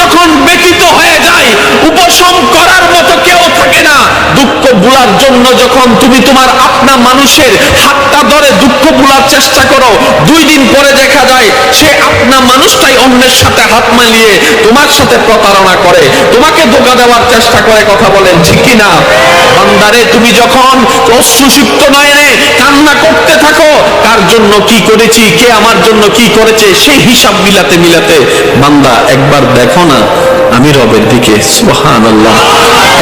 যখন ব্যতীত হয়ে যায়, উপশম করার মতো কেউ থাকে না। দুঃখ ভুলার জন্য যখন তুমি তোমার আপনা মানুষের হাতটা ধরে দুঃখ ভুলার চেষ্টা করো, দুই দিন পরে দেখা যায়, সে আপনা মানুষটাই অন্যের সাথে হাত মালিয়ে তোমার সাথে প্রতারণা করে, তোমাকে ধোকা দেওয়ার চেষ্টা করে কথা বলেন, ঠিক না বান্দারে, তুমি যখন অশ্রুসিক্ত নয়নে কান্না করতে জন্য কি করেছি, কে আমার জন্য কি করেছে, সেই হিসাব মিলাতে মিলাতে বান্দা একবার দেখো না আমি রবের দিকে সুহান আল্লাহ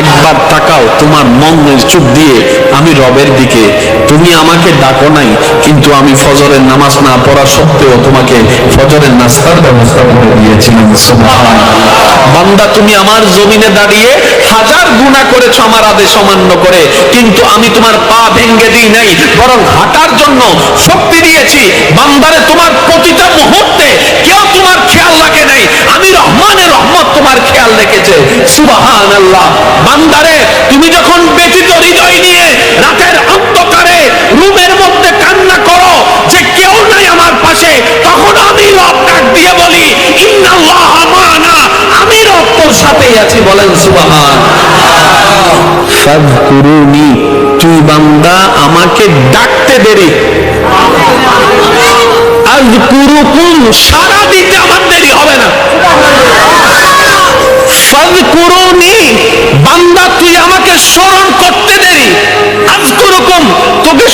একবার তাকাও তোমার মনের চোখ দিয়ে, আমি রবের দিকে। তুমি আমাকে ডাকো নাই, কিন্তু আমি ফজরের নামাজ না পড়া সত্ত্বেও তোমাকে ফজরের ব্যবস্থা করে দিয়েছিলাম বান্দা, তুমি আমার জমিনে দাঁড়িয়ে হাজার গুণা করেছ, আমার আদেশ অমান্য করে। কিন্তু আমি তোমার পা ভেঙ্গে দিই নাই, বরং হাঁটার জন্য শক্তি দিয়েছি। বান্দারে, তোমার প্রতিটা মুহূর্তে কেউ তোমার খেয়াল রাখে নাই আমি রহমানের রহমত তোমার খেয়াল রেখেছে। সুবাহান আল্লাহ বান্দারে, তুমি যখন ব্যতীত হৃদয় নিয়ে রাতের অন্ধকারে রুমের মধ্যে কান্না করো যে কেউ নাই আমার পাশে, তখন আমি রব ডাক দিয়ে বলি, ইন্নাল্লাহ আমি রব তোর সাথেই আছি। বলেন সুবাহান তুই বান্দা আমাকে ডাকতে দেরি। আযকুরুকুম সারা দিতে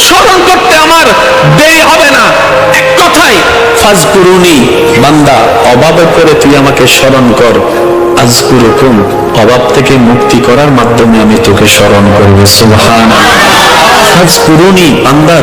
স্মরণ করতে আমার দেরি হবে না। এক কথায়, ফাজকুরুনি, বান্দা অভাবে করে তুই আমাকে স্মরণ কর। আজকুরুকুম অভাব থেকে মুক্তি করার মাধ্যমে আমি তোকে স্মরণ করব। সুবহানাল্লাহ। ফাজকুরুনি, বান্দা